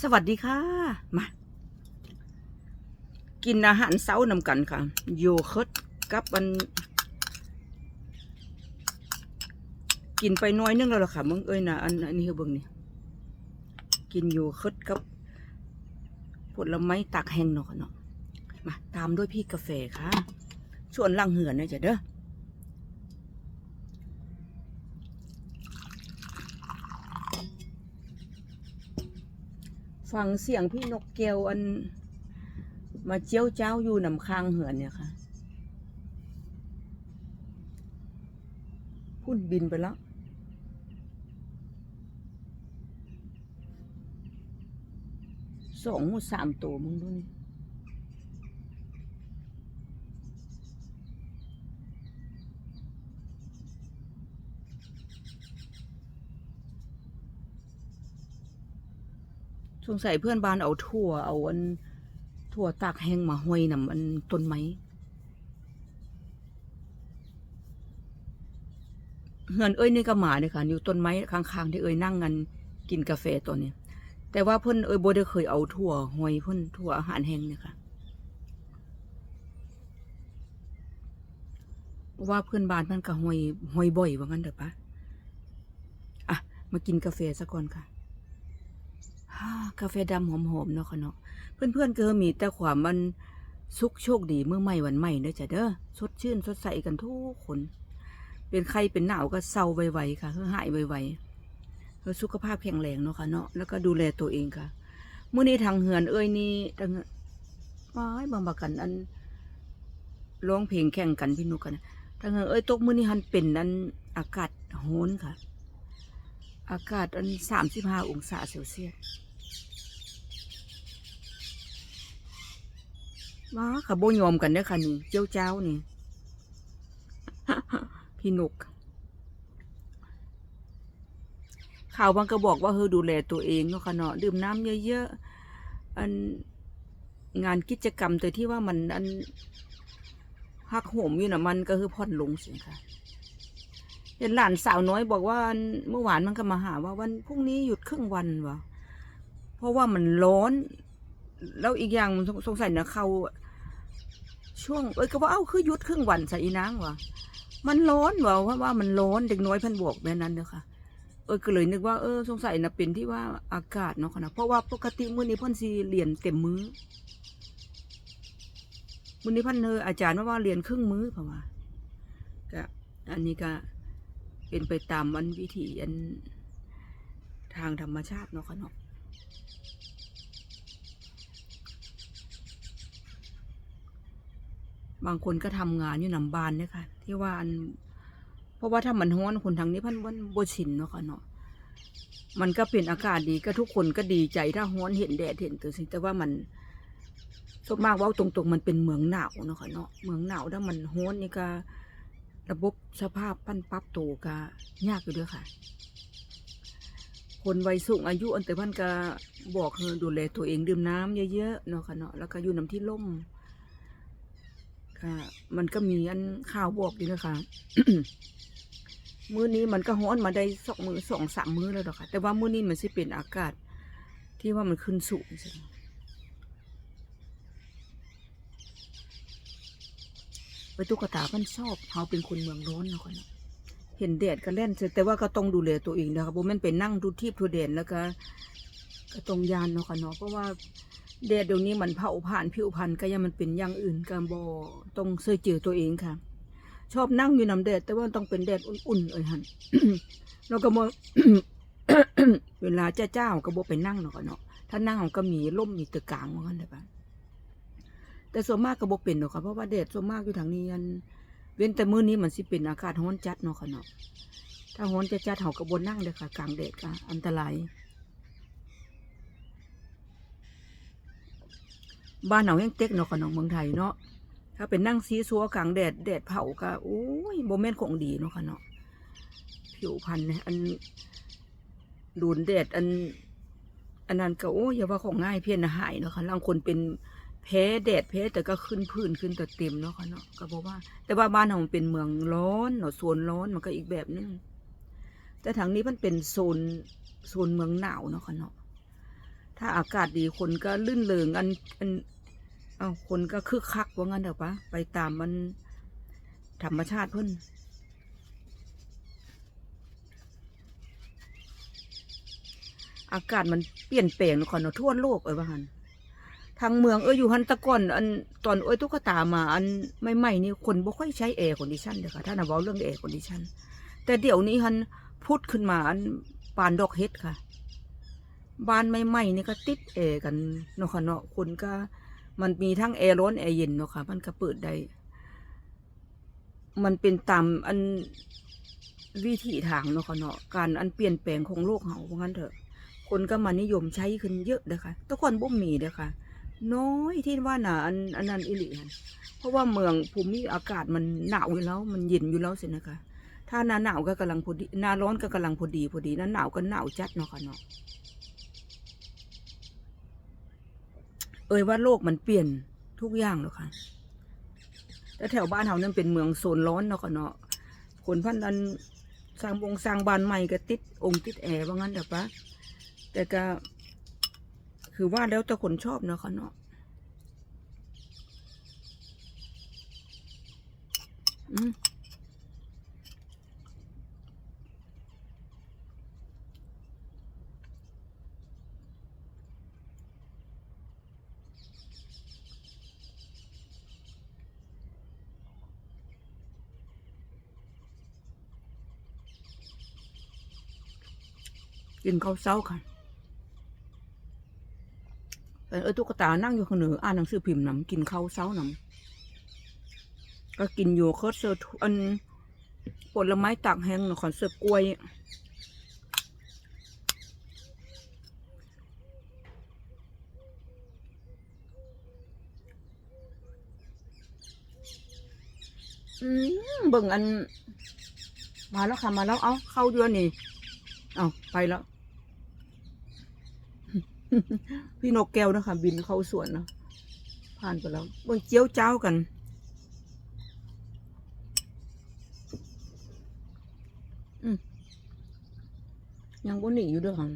สวัสดีค่ะ มา กินอาหารเช้านำกันค่ะ โยเคิร์ตกับอัน กินไปน้อยนึงแล้วล่ะค่ะมึงเอ้ยนะอันอันนี้คือเบิ่งนี่กินโยเคิร์ตกับผลไม้ตากแห้งเนาะเนาะมาตามด้วยพี่กาแฟค่ะ ชวนลังเหือนนะจ๊ะเด้อ ฟังเสียงพี่นกเกลอัน มาเจียวเจ้าอยู่นำคางเหือนเนี่ยค่ะพุ่นบินไปแล้วสองหรือสามตัวมึงดูนี่ งสัยเพื่อนบ้านเอาถั่ว เอาอันถั่วตากแห้งมาห้อยนำอันต้นไม้เฮือนเอ้ยนี่ก็หมาเนี่ยค่ะอยู่ต้นไม้ข้างๆที่เอ้ยนั่งกันกินกาแฟตัวเนี้แต่ว่าเพิ่อนเอ้ยโบได้เคยเอาถั่วห้อยเพิ่อนถั่วอาหารแห้งเนี่ยค่ะว่าเพื่อนบ้านเพิ่นก็ห้อยห้อยบ่อยว่างั้นเด้อปะอะมากินกาแฟซะก่อนค่ะ กาแฟดำหอมๆเนาะค่ะเนาะเพื่อนๆเก็มีแต่ความมันสุขโชคดีเมื่อใหม่วันใหม่เด้อจ้ะเด้อสดชื่นสดใสกันทุกคน เป็นไข้เป็นหนาวก็เศร้าไวๆค่ะเพื่อหายไวๆเพื่อสุขภาพแข็งแรงเนาะค่ะเนาะแล้วก็ดูแลตัวเองค่ะเมื่อนี้ทางเหือนเอ้ยนี่ทางว้ายบางบักกันอันร้องเพลงแข่งกันพี่นุกันทางเหือนเอ้ยตกมื่อนี้หันเป็นอันอากาศโหนค่ะ อากาศอันสามสิบห้าองศาเซลเซียส ว้าค่ะโบยอมกันเด้อค่ะนี่เจ้าเจ้านี่พี่นุกข่าวบางก็บอกว่าเธอดูแลตัวเองเนาะค่ะเนาะดื่มน้ำเยอะๆอันงานกิจกรรมแต่ที่ว่ามันอันหักโหมอยู่นะมันก็คือผ่อนลงสิค่ะเห็นหลานสาวน้อยบอกว่าเมื่อวานมันก็มาหาว่าวันพรุ่งนี้หยุดครึ่งวันวะเพราะว่ามันร้อน แล้วอีกอย่างสงสัยนะเขาช่วง เอ้ยก็ว่าเอ้าคือหยุดครึ่งวันใส่อีนางวะมันร้อนว่าว่าว่ามันร้อนเด็กน้อยพันบอกแบบนั้นเด้อค่ะเออก็เลยนึกว่าเออสงสัยนะเป็นที่ว่าอากาศเนาะค่ะนะเพราะว่าปกติมื้อนี้พ่นสิเรียนเต็มมื้อมื้อนี้พิ่นเอออาจารย์ว่าว่าเรียนครึ่งมื้อเพราะว่าก็อันนี้ก็เป็นไปตามวันวิถีอันทางธรรมชาติเนาะค่ะเนาะ บางคนก็ทำงานอยู่นำบ้านเนี่ยค่ะ ที่ว่าอัน เพราะว่าถ้ามันฮ้อนคนทางนี้พันวันบชินเนาะค่ะเนาะมันก็เป็นอากาศดีก็ทุกคนก็ดีใจถ้าฮ้อนเห็นแดดเห็นตัวสิ่งแต่ว่ามันส่วนมากว่าตรงๆมันเป็นเมืองหนาวเนาะค่ะเนาะเมืองหนาวถ้ามันฮ้อนนี่ก็ ระบบสภาพปั้นปรับโตก็ยากอยู่ด้วยค่ะ คนวัยสูงอายุอันแต่พันก็บอกเธอดูแลตัวเองดื่มน้ำเยอะๆเนาะค่ะเนาะแล้วก็อยู่น้ำที่ร่ม มันก็มีอันข่าวบอกอยู่นะคะมื้อนี้มันก็ฮ้อนมาได้สองมือสองสามมื้อแล้วดอกค่ะ แต่ว่ามื้อนี้มันสิเป็นอากาศ ที่ว่ามันขึ้นสูงใช่ไหมไปตุ๊กตามันชอบเฮาเป็นคนเมืองร้อนเนาะคนเห็นแดดก็เล่นแต่ว่าก็ต้องดูแลตัวเองนะครับแม่นไปนั่งดูทีบดูแดดแล้วก็ก็ต้องยานเนาะค่ะเนาะเพราะว่า แดดเดี๋ยวนี้มันเผาผ่านผิวพรรณก็ยังมันเป็นอย่างอื่นก็บ่ต้องเสื้อจือตัวเองค่ะ ชอบนั่งอยู่น้ำแดดแต่ว่าต้องเป็นแดดอุ่นๆเอ้ยหันแล้วก็มเวลาเจ้าเจ้าก็บ่ไปนั่งเนาะค่ะเนาะถ้านั่งก็มีร่มมีตึกกลางว่างั้นได้ปะแต่ส่วนมากก็บ่เป็นเนาะค่ะเพราะว่าแดดส่วนมากอยู่ทางนี้อันเว้นแต่มื้อนี้มันสิเป็นอากาศร้อนจัดเนาะค่ะเนาะถ้าร้อนจัดๆเฮาก็บ่นั่งเด้อค่ะกลางแดดอันตราย บ้านเรายังเต็กเนาะค่ะเนาะเมืองไทยเนาะถ้าเป็นนั่งซีซัวกลางแดดแดดเผาก็โอ้ยโมเมนต์ของดีเนาะค่ะเนาะผิวพรรณเนี่ยอันดูนแดดอัน อันนั้นก็โอ้ยอย่าว่าของง่ายเพี้ยนหายเนาะค่ะบางคนเป็นแพ้แดดแพ้แต่ก็ขึ้นพื้นขึ้นแต่เต็มเนาะค่ะเนาะก็บอกว่า แต่ว่าบ้านเรามันเป็นเมืองร้อนเนาะโซนร้อนมันก็อีกแบบนึงแต่ทางนี้มันเป็นโซนโซนเมืองหนาวเนาะค่ะเนาะ ถ้าอากาศดีคนก็ลื่นเริงอันอันเอาคนก็คึกคักว่างั้นเถอะปะไปตามมันธรรมชาติเพิ่นอากาศมันเปลี่ยนแปลงนะค่ะเนาะทั่วโลกเอ้ยว่าหันทางเมืองเอ้ยอยู่หันตะก่อนอันตอนเอ้ยตุ๊กตามา อันใหม่ๆนี่คนบ่ค่อยใช้แอร์คอนดิชันเด้อค่ะถ้าน่ะเว้าเรื่องแอร์คอนดิชันแต่เดี๋ยวนี้หันพุดขึ้นมาอันปานดอกเฮ็ดค่ะ บ้านใหม่ๆนี่ก็ติดแอร์กันเนาะค่ะเนาะคนก็มันมีทั้งแอร์ร้อนแอร์เย็นเนาะค่ะมันก็เปิดได้มันเป็นตามอันวิถีทางเนาะค่ะเนาะการอันเปลี่ยนแปลงของโลกเฮาว่างั้นเถอะ คนก็มานิยมใช้ขึ้นเยอะเด้อค่ะทุกคนบ่มีเด้อค่ะ น้อยที่ว่าหน่ะอันอันนั้นอิลีหั่นเพราะว่าเมืองภูมิอากาศมันหนาวอยู่แล้ว มันเย็นอยู่แล้วสินะคะถ้าหน้าหนาวก็กำลังพอดีหน้าร้อนก็กำลังพอดีพอดีหน้าหนาวก็หนาวจัดเนาะค่ะเนาะ เอ่ยว่าโลกมันเปลี่ยนทุกอย่างแล้วค่ะแต่แถวบ้านเฮานั่นเป็นเมืองโซนร้อนเนาะค่ะเนาะคนพันนั้นสร้างบงสร้างบ้านใหม่ก็ติดองค์ติดแอร์ว่างั้นเดี๋ยวปะแต่ก็คือว่าแล้วแต่คนชอบเนาะค่ะเนาะอืม กินข้าวเช้าค่ะเออตุ๊กตานั่งอยู่ข้างเหนืออ่านหนังสือพิมพ์นำกินข้าวเช้านำก็กินโยเคิร์เซอร์อันผลไม้ตากแห้งเนาะขอนเสิร์ฟกล้วยอืมเบิ่งอัน มาแล้วค่ะ มาแล้ว เอาเข้าเดือนนี่ เอาไปแล้ว พี่นกแก้วนะคะ บินเข้าสวนเนาะผ่านไปแล้วบนเจียวเจ้ากันอืมยังบนหนีอยู่ด้วยค่ะ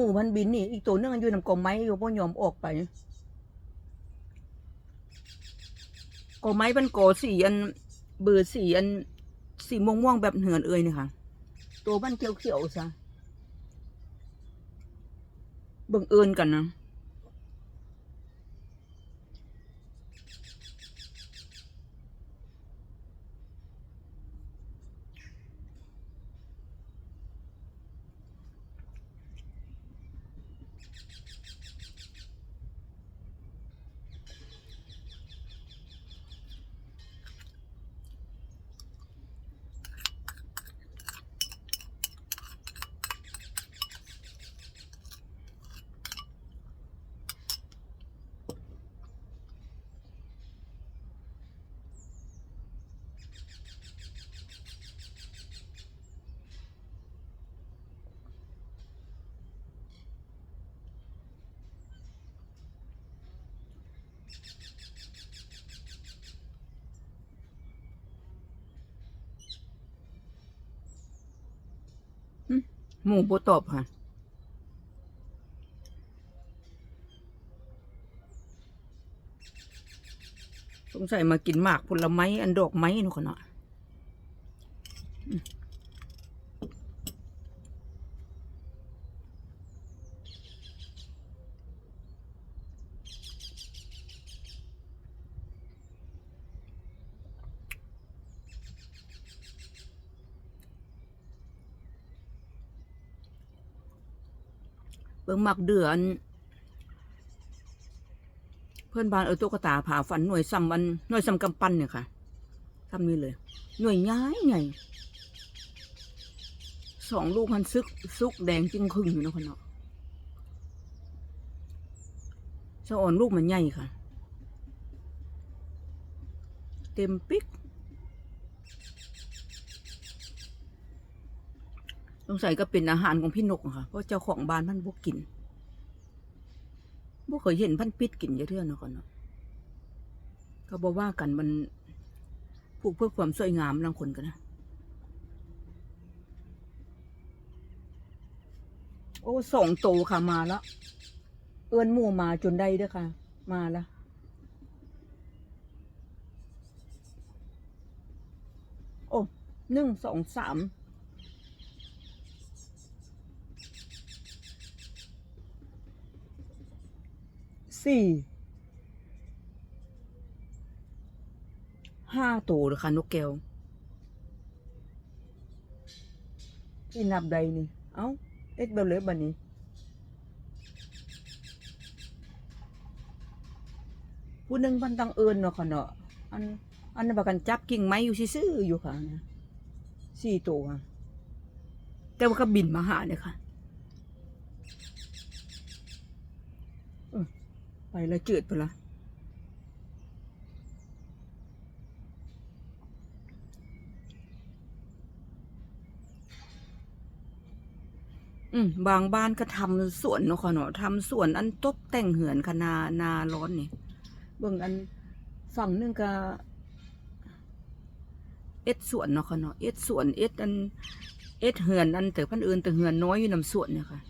มูมันบินนี่ อีกตัวนึงอยู่นำกอไม้อยู่พ่ยอมออกไปกอไม้มันกอสีอันเบือสีอันสีม่วงม่วงแบบเหือนเอ่ยนี่ค่ะ ตัวมันเขียวเขียวซะเบิ่งเอินกันนะ หมูโบตบค่ะสงสัยมากินหมากผลไม้อันดอกไม้นู่นคนเนาะ บิ่งมักเดือน เพื่อนบ้านเออตุ๊กตาผ่าฟันหน่วยซ้ำวันหน่วยซ้ำกำปั้นเนี่ยค่ะทำนี้เลย หน่วยย้ายใหญ่สองลูกมันซึกซุกแดงจริงคึงอยู่นะคนเนาะสะอ่อนลูกมันใหญ่ค่ะ เต็มปิ๊ก สงสัยก็เป็นอาหารของพี่นกค่ะ เพราะเจ้าของบ้านมันบกกินบ่เคยเห็นพันปิดกินเยอะเท่าเนาะก่อนเนาะก็บอกว่ากันมันผูกเพื่อความสวยงามบางคนกันนะ โอ้สองโตวค่ะมาแล้ว เอื้อนหมู่มาจนได้ด้อค่ะ มาแล้วโอ้หนึ่งสองสาม สี่ห้าตัวเลยค่ะนกแก้วที่นับใดนี่ เอ้า เอ็ดเบลเลยบันนี้ผู้หนึ่งพันตังเอิญเนาะค่ะเนาะอัน อันนั้นประกันจับกิ่งไม้อยู่ซื่ออยู่ค่ะนะสี่ตัวแต่ว่าก็บินมาหาเนี่ยค่ะเออ ไปแล้วจืดไปละอืมบางบ้านก็ทำสวนเนาะค่ะเนาะทำสวนอันตบแต่งเหือนคะนานาร้อนนี่เบิ่งอันฝั่งนึงก็เอ็ดสวนเนาะค่ะเนาะเอ็ดสวนเอ็ดอันเอ็ดเหือนอันแต่พันอื่นแต่เหือนน้อยอยู่นำสวนเนี่ยค่ะ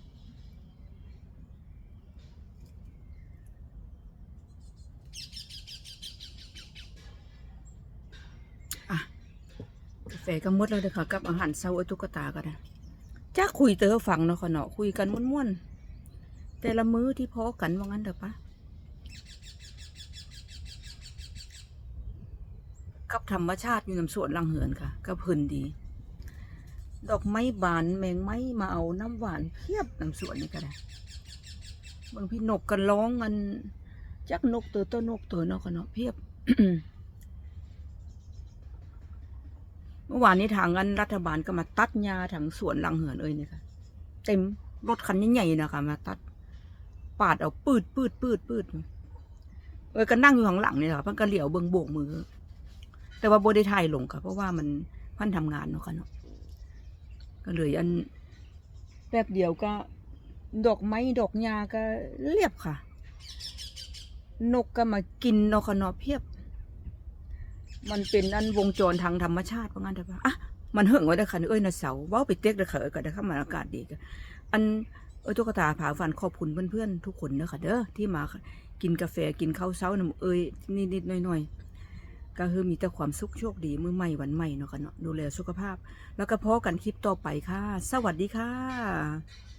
กาแฟก็มดแล้วเด้อค่ะ กับอาหารเช้าอตุ๊กตาก็ได้จ้าคุยเตอฟังเนาะค่ะเนาะคุยกันม่วนๆ แต่ละมื้อที่พอกันว่างั้นเถอะปะกับธรรมชาติอยู่นำสวนลังเหือนค่ะก็เพลินดี ดอกไม้บานแมงไม้มาเอาน้ำหวานเพียบนำสวนนี่ก็ได้บางพี่นกกันร้องกันจักนกตัวต้นนกตัวเนาะกันเนาะเพียบ เมื่อวานนี้ทางกันรัฐบาลก็มาตัดหญ้าทางสวนลังเหือนเอ้ยเนี่ยค่ะเต็มรถคันใหญ่ๆนะคะมาตัด ปาดเอาปืดปืดปืดปืดเอ้ยก็นั่งอยู่ข้างหลังนี่แหละค่ะเพิ่นก็เหลียวเบิ่งโบกมือ แต่ว่าโบได้ถ่ายลงค่ะ เพราะว่ามันพันทำงานเนาะค่ะเนาะก็เลยอันแป๊บเดียวก็ ดอกไม้ดอกหญ้าก็เรียบค่ะ นกก็มากินเนาะค่ะเนาะเพียบ มันเป็นอันวงจรทางธรรมชาติว่างั้นเถอะปะอะมันเหิ่งไว้ได้ค่ะเอ้ยนะเสาว้าไปเต็กเด้ค่ะเอ้ยก็ได้เข้ามาอากาศดีก็อันเอ้ยตุ๊กตาผาฟันขอบคุณเพื่อนๆทุกคนเด้อค่ะเด้อที่มากินกาแฟกินข้าวเช้านำเอ้ยนิดๆหน่อยๆก็คือมีแต่ความสุขโชคดีมือใหม่วันใหม่เนาะกันเนาะดูแลสุขภาพ แล้วก็พอกันคลิปต่อไปค่ะ สวัสดีค่ะ